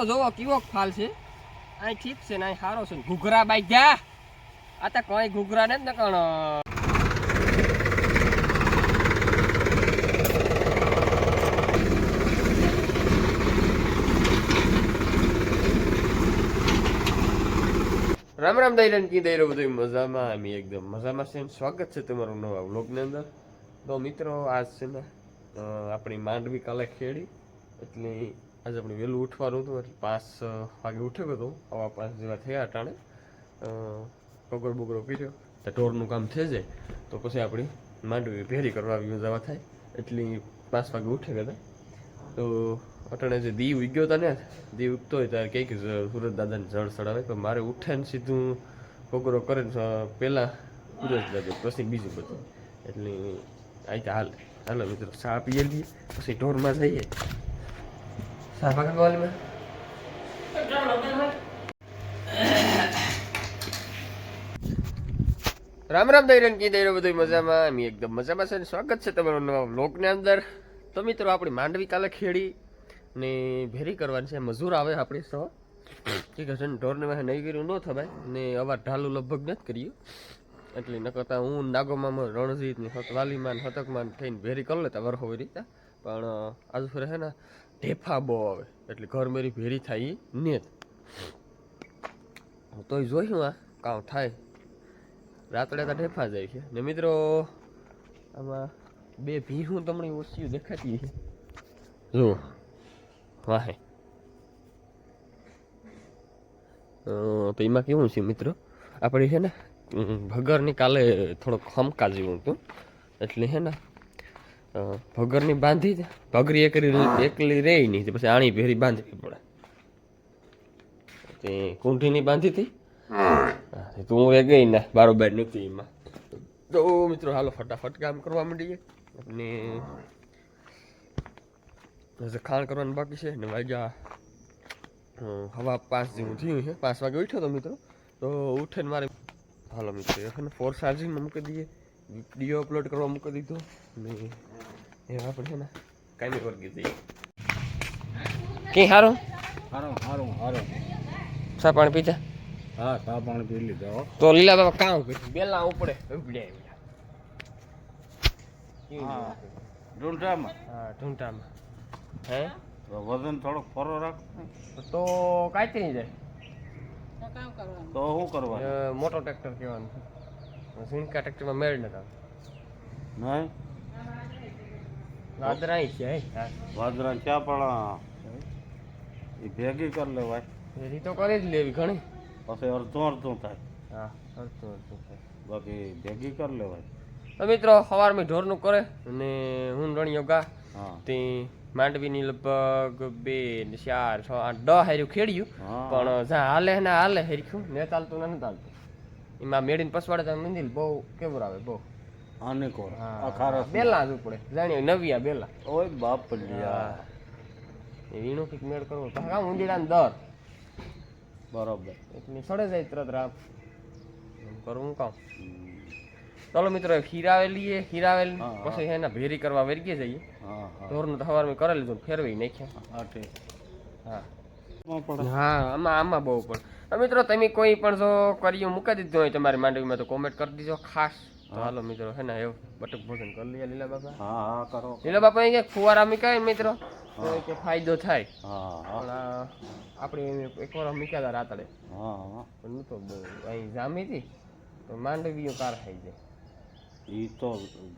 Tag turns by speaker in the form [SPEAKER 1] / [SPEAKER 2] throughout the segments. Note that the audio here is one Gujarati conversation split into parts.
[SPEAKER 1] મિત્રો જોવો કેવો ફાલ છે? અહીં ઠીક છે ને અહીં સારો છે ને. ઘૂઘરા બાઈ ગયા. આ તો કોઈ ઘૂઘરા ને જ ને કણ રામ રામ દૈરન કી દૈરો બધું મજામાં? અમે એકદમ મજામાં છે સ્વાગત છે તમારું નવા વ્લોગની અંદર. તો મિત્રો આજ છે ને આપણી માંડવી કાલે ખેડી. એટલે આજે આપણે વહેલું ઉઠવાનું હતું, એટલે પાંચ વાગે ઉઠ્યો હતો. આવા પાંચ જેવા થયા અટાણે. કગર બગડો પીર્યો તો ઢોરનું કામ થઈ જાય, તો પછી આપણી માંડવી ભેરી કરવા આવી જવા થાય. એટલે પાંચ વાગે ઉઠે હતા. તો અટાણે જે દીવ ઉગ્યો હતા ને, દીવ ઉગતો હોય ત્યારે કંઈક સુરત દાદાને જળ ચડાવે. પણ મારે ઉઠે ને સીધું કોગરો કરે ને પહેલાં સુરત દાદા પછી બીજું બધું. એટલે અહીં હાલ, હાલો મિત્રો, ચા પીએ લઈએ. પછી ઢોરમાં જઈએ. ચા પાકા ગવાલીમાં રામ રામ દૈરન કી દૈરો બધું મજામાં અમે એકદમ મજામાં છે સ્વાગત છે તમારું નવા વ્લોગની અંદર. તો મિત્રો, આપણી માંડવી કાલે ખેડી ને ભેરી કરવાની છે. મજૂર આવે આપણી સો ઠીક છે ને ઢોરને વાહે નહીં કર્યું ન થવાય ને અવાર ઢાલું લગભગ નથી કર્યું. એટલે ન કરતા હું નાગોમાં રણજીત ને હત વાલીમાં હતકમાં થઈને ભેરી કરી લેતા વરહો રીતે. પણ આજ ફરે હે ને ઢેફા બહુ આવે એટલે ઘર મેરી ભેરી થાય ઈ હું તોય જોયું આ કામ થાય. રાત્રે તો ઢેફા જાય છે. ને મિત્રો, આમાં બે ભીહું તમને ઓછી દેખાતી છે જો, વાહે. તો એમાં કેવું છે મિત્રો? આપણે છે ને ભગરની કાલે થોડોક ખમકા જેવું હતું. એટલે છે ને ભગરની બાંધી. ભગરી એકલી એકલી રહી નહીં પછી આણી ભેરી બાંધવી પડે. તે કુંઠીની બાંધી હતી? હા, તે તું એ ગઈ ને બારોબાર નથી એમાં. તો મિત્રો હાલો ફટાફટ કામ કરવા માંડીએ. અને હજી ખાણ કરવાનું બાકી છે ને વાગ્યા હવા પાંચ જેવું થયું છે. પાંચ વાગે ઉઠ્યો તો મિત્રો. તો ઉઠે ને મારે હાલો મિત્રો ફોર ચાર્જિંગમાં મૂકી દઈએ. વીડિયો અપલોડ કરવા મૂકી દીધો. ને એ આપણે ને. કાંઈ વર્ગી જઈએ. કે સારું
[SPEAKER 2] હારો હારો હારો.
[SPEAKER 1] સા પાણી પીતા
[SPEAKER 2] હા સા પાણી પી લીધા. હો
[SPEAKER 1] તો લીલા બાબા કામ કર્યું બેલા ઉપડે. ઉપડે
[SPEAKER 2] હા ઢૂંઢામાં.
[SPEAKER 1] હા ઢૂંઢામાં. હે?
[SPEAKER 2] વજન થોડોક ફરો રાખ.
[SPEAKER 1] તો કાંઈ જાય.
[SPEAKER 2] તો શું કરવાનું?
[SPEAKER 1] મોટો ટ્રેક્ટર કહેવાનું. ઝીણકા ટ્રેક્ટરમાં મેળ નતા
[SPEAKER 2] નહીં?
[SPEAKER 1] વાદરા છે
[SPEAKER 2] વાદરા ચા પણ એ ભેગી કરી લેવાય.
[SPEAKER 1] ભેગી તો કરી જ લેવી ઘણી.
[SPEAKER 2] પછી અડધું અડધું થાય.
[SPEAKER 1] હા અડધું અડધું થાય.
[SPEAKER 2] બાકી ભેગી કરી લેવાય.
[SPEAKER 1] તો મિત્રો સવારમાં ઢોરનું કરે અને હું રણિયો ગા. તે માંડવીની લગભગ બે ચાર છ આઠ દસ હાર્યું ખેડ્યું. પણ જ્યાં હાલે ને હાલે હેરખ્યું ને ચાલતું ને ચાલતું એમાં મેળીને પસવાડે તો મંદિર બહુ કેવું આવે બહુ.
[SPEAKER 2] આને કોર આ
[SPEAKER 1] બેલા જ ઉપડે. જાણીએ નવિયા બેલા.
[SPEAKER 2] ઓય બાપ લ્યા
[SPEAKER 1] એ વીણો કંઈક મેળ કરવો. તો કામ ઊંડીડા દર.
[SPEAKER 2] બરોબર.
[SPEAKER 1] એટલે સડે જાય તરત રામ. કરવું કામ. ચાલો મિત્રો હીરાવેલી
[SPEAKER 2] એ હીરાવેલ.
[SPEAKER 1] પછી એના ભેરી કરવા વેરગી જઈએ. ઢોરનું તો સવારમાં કરી લીધું ને ફેરવી નાખ્યા.
[SPEAKER 2] હા માં પડે.
[SPEAKER 1] આમાં આમાં બહુ પણ તો મિત્રો તમે કોઈ પણ જો કર્યું મૂકી દીધું હોય તમારી માંડવીમાં તો કોમેન્ટ કરી દીજો. ખાસ. તો હાલો મિત્રો હે ને એવું. બટક ભોજન કરી લઈએ લીલા બાપા.
[SPEAKER 2] હા હા કરો.
[SPEAKER 1] લીલા બાપા અહીંયા ફુવારા મૂકાય મિત્રો. તો કે ફાયદો થાય.
[SPEAKER 2] હા હા.
[SPEAKER 1] પણ આપણે એક વાર મૂક્યા હતા રાતડે.
[SPEAKER 2] હા હા.
[SPEAKER 1] પણ તો બહુ અહીં જામી હતી તો માંડવીઓ કાર થઈ જાય.
[SPEAKER 2] એ તો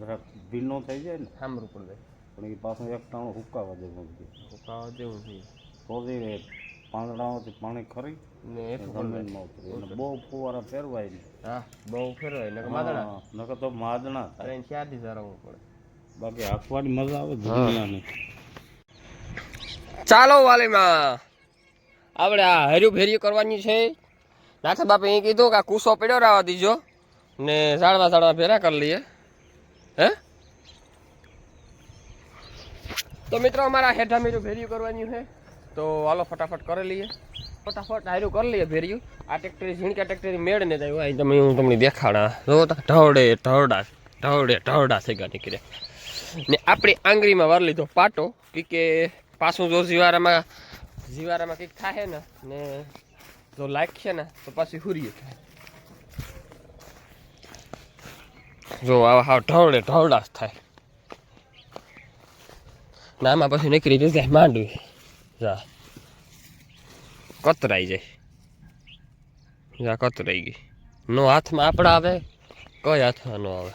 [SPEAKER 2] જરાક ભીનો થઈ જાય ને.
[SPEAKER 1] સાંભળવું પડે.
[SPEAKER 2] પણ એ પાછું એક ટાણું હુકાવા દેવું
[SPEAKER 1] હુકાવા જેવું છે.
[SPEAKER 2] શોધી પાંદડાઓથી પાણી ખરી
[SPEAKER 1] ને
[SPEAKER 2] જમીનમાં ઉતરે. એટલે બહુ ફુવારા ફેરવાય નહીં.
[SPEAKER 1] હા બહુ ફેરવાય. નકર
[SPEAKER 2] માદણા નકર તો માદણા થાય.
[SPEAKER 1] ક્યાંથી સારવું પડે.
[SPEAKER 2] બાકી હાંકવાની મજા આવે દુનિયાની.
[SPEAKER 1] ચાલો વાલીમાં. આપણે આ હર્યું ફેર્યું કરવાની છે. નાથા બાપે એ કીધું કે આ કૂસો પડ્યો રાવા દીજો. ને ઝાડવા ઝાડવા ભેરા કરી લઈએ. હે? તો મિત્રો અમારા હેઠા મેરું ભેર્યું કરવાની છે. તો હાલો ફટાફટ કરી લઈએ. ફટાફટ હાર્યું કરી લઈએ ભેર્યું. આ ટ્રેક્ટરી ઝીણકા ટ્રેક્ટરી મેળ ને થાય હોય તમે, હું તમને દેખાડા જો ઢવડે ઢવડા ઢવડે ઢવડા ગયા નીકળે. ને આપણી આંગળીમાં વાર લીધો પાટો, કે પાછું જો જીવારામાં જીવારામાં કંઈક થાય ને ને જો લાગશે ને, તો પાછી હુરીએ થાય. જો આવા હાવ ઢવડે ઢવડાશ થાય. ને આમાં પછી નીકળી જાય માંડવી. જા. કતરાઈ જાય? જા કતરાઈ ગઈ. નો હાથમાં આપણા આવે, કઈ હાથમાં નો આવે?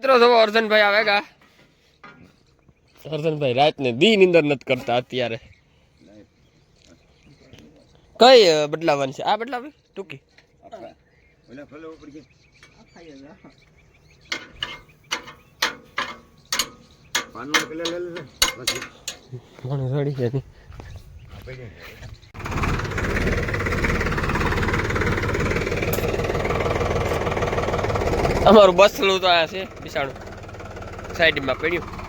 [SPEAKER 1] મિત્રો જો અર્જનભાઈ આવે ગા. અર્જનભાઈ રાતને દી નિંદર નથી કરતા અત્યારે. કઈ બદલાવાની છે? આ બદલાવી? ટૂંકી
[SPEAKER 2] ઓલા ફેલો ઉપર કે પાનનો પેલા લઈ લે પછી દે
[SPEAKER 1] અમારું બસલું તો આ છે બિસાણું સાઈડમાં પડ્યું.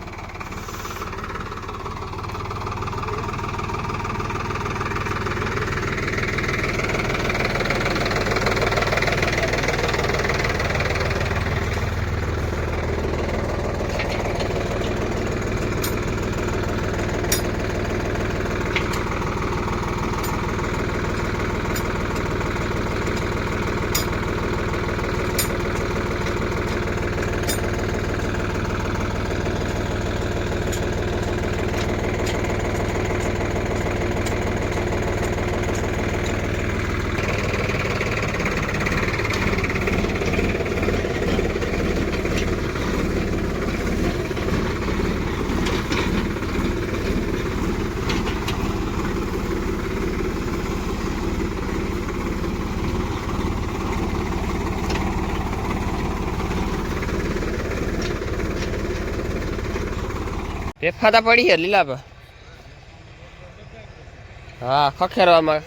[SPEAKER 1] ફેફાતા પડી છે, લીલા પર. હા, ખખેરવામાં.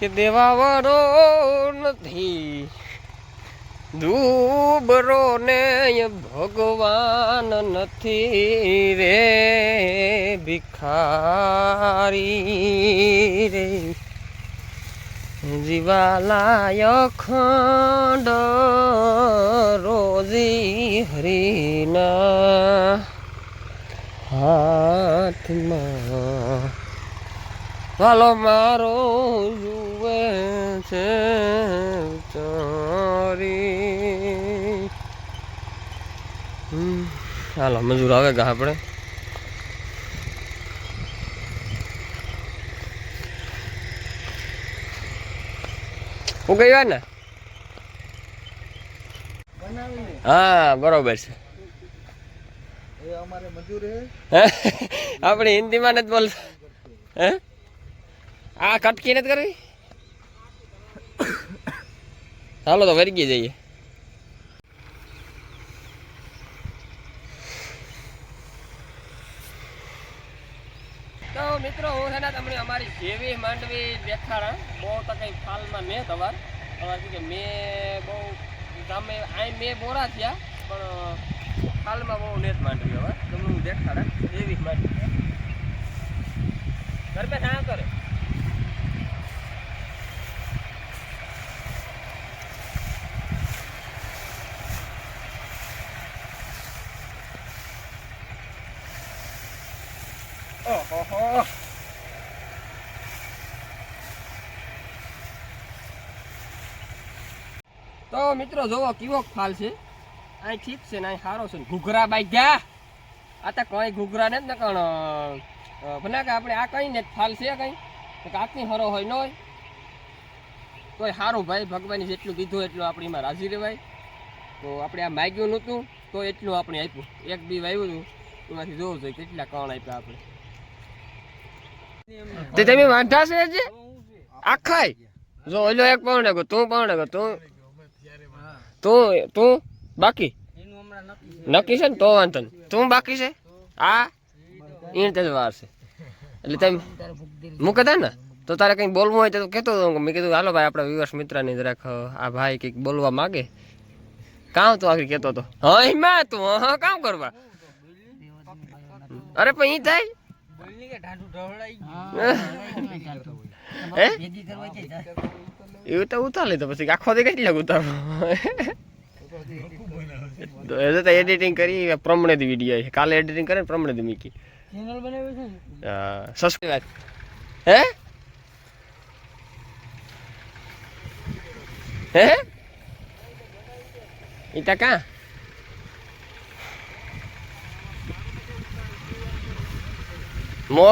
[SPEAKER 1] કે દેવાવાળો નથી, દુબરો ને ભગવાન નથી રે, ભિખારી રે. જીવાલાય ખંડ રોજી હરીના હાથમાં વાલો મારો જુએ છે ચોરી. હાલો, મજૂર આવે ગા આપણે. ગઈ ને? હા, બરોબર છે? આપણે હિન્દીમાં નથી બોલતા. હે? આ કટકી નથી કરવી? ચાલો તો વરગી જઈએ. મિત્રો, હું છે તમને અમારી જેવી માંડવી દેખાડા. બહુ તો કંઈ ફાલમાં મેં તમાર. તમારે કે મેં બહુ તમે અહીં મેં બોરા થયા, પણ હાલમાં બહુ નેત માંડવી હવે. તમને દેખાડા. એવી માંડવી ઘર પે ના કરે. ઓહો. તો મિત્રો જોવો કેવો ફાલ છે. અહીં ઠીક છે ને, અહીં સારો છે ઘૂઘરા બાઈ ગયા આ તો કઈ ઘૂઘરા ને ને કણ ભલે કે આપણે આ કઈ ને ફાલ છે કઈ. કાચની હરો હોય ન હોય. તોય સારું ભાઈ, ભગવાને જેટલું કીધું એટલું આપણે એમાં રાજી રહેવાય. તો આપણે આ માગ્યું નહોતું, તો એટલું આપણે આપ્યું. એક બી વાવ્યું હતું. એમાંથી જોવું જોઈએ કેટલા કણ આપ્યા આપણે. તે તમે વાંધા છે જે આખાય. જો, ઓલો એક પાવણ ગયો તું પાવણ ગયો તું. તું તું, બાકી. નક્કી છે ને? તો વાંધો તું બાકી છે? આ? ઈણ તે વાર છે. એટલે તમે મૂકે ને. તો તારે કંઈક બોલવું હોય તો કહેતો હતો. મેં કીધું, હાલો ભાઈ, આપણા વિવર્સ મિત્રની જરાક આ ભાઈ કંઈક બોલવા માગે. કામ તો આખી કહેતો હતો? હા, એમાં તું હા, કામ કરવા. અરે, પણ ઈ થાય? એવું તો ઉતાર તો પછી આખો દે કેટલાક ઉતારો તો એ તો એડિટિંગ કરી પ્રમણે દી વીડિયો કાલે એડિટિંગ કરે પ્રમણે દી મૂકી.
[SPEAKER 3] ચેનલ બનાવી છે ને?
[SPEAKER 1] સબસ્ક્રાઇબ હે? હે? ઈતા કા? મો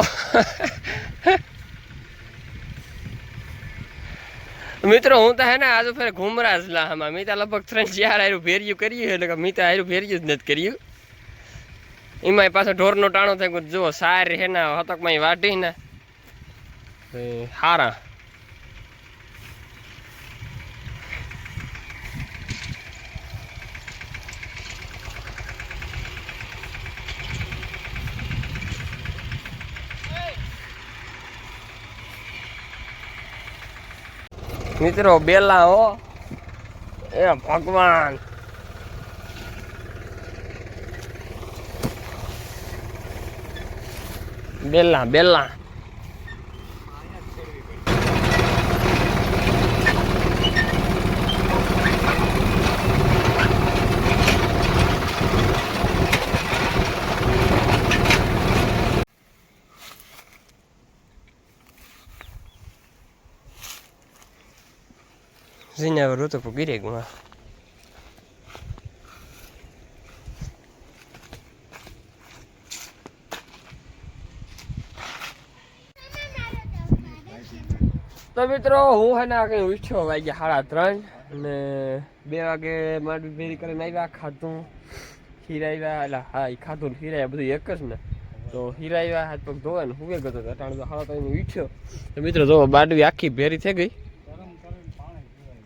[SPEAKER 1] મિત્રો, હું તો હે ને આજે ફેર ઘુમરા જ લાહમાં. મેં તો લગભગ ત્રણ ચાર આયરું ભેર્યું કર્યું એટલે કે મેં તો આયરું ભેર્યું જ નથી કર્યું. એમાંય પાછો ઢોરનો ટાણો થાય કે જો સાર હે ને હતકમાં વાટી ને. હારા. મિત્રો બેલા હો. એ ભગવાન. બેલા બેલા. Ruto po gireg ma. તો મિત્રો, હું હે ના કઈ ઉઠ્યો, વાગ્યા સાડા ત્રણ અને બે વાગે માંડવી ભેરી કરીને આવ્યા, ખાધું, ખીરાવ્યા, એટલે હા એ ખાધું ખીરાવ્યા, બધું એક જ ને. તો હીરાવ્યા હાથ પગ ધોવા ને હું ગયો હતો અટાણે તો સાડા ત્રણ ઉઠ્યો. તો મિત્રો, જો બાડવી આખી ભેરી થઈ ગઈ
[SPEAKER 3] ગરમ કરીને પાણી પીવાય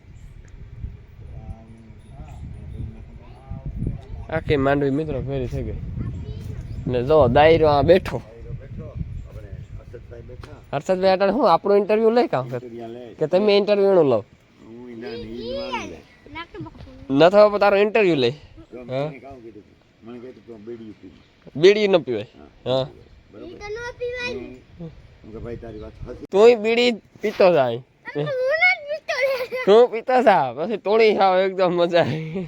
[SPEAKER 1] આખી માંડવી મિત્રો ફેરી થઈ ગઈ. ને જો દાયરો આ બેઠો. હર્ષદભાઈ અટાણે હું આપણું ઇન્ટરવ્યુ લઈ કામ કે તમે ઇન્ટરવ્યુ એનું લો ન થવા તારો ઇન્ટરવ્યુ લઈ. બીડી ન પીવાય. હા. તું બીડી પીતો જાય. તું પીતો થા પછી તોડી ખાવ એકદમ મજા આવી.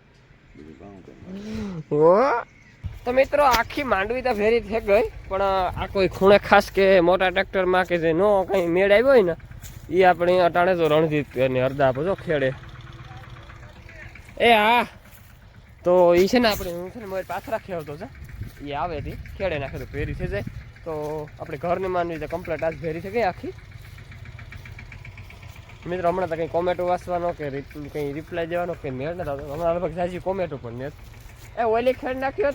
[SPEAKER 1] તો મિત્રો, આખી માંડવી તો ફેરી થઈ ગઈ, પણ આ કોઈ ખૂણે ખાસ કે મોટા ટ્રેક્ટરમાં કે જે નો કંઈ મેળ આવ્યો હોય ને એ આપણે અટાણે તો રણજીત અને અડધા આપો છો ખેડે. એ હા, તો એ છે ને આપણે, હું છે ને મારી પાથરા ખેડતો છે. એ આવે હતી ખેડે નાખે તો ફેરી થઈ જાય. તો આપણે ઘરની માનવી તો કમ્પ્લેટ આજ ફેરી થઈ ગઈ આખી. મિત્રો, હમણાં તો કંઈ કોમેટો વાંચવાનો કે કંઈ રિપ્લાય દેવાનો કે મેળ નથી હમણાં લગભગ જાજી કોમેટો પણ નથી એ ઓલી ખેડ નાખ્યો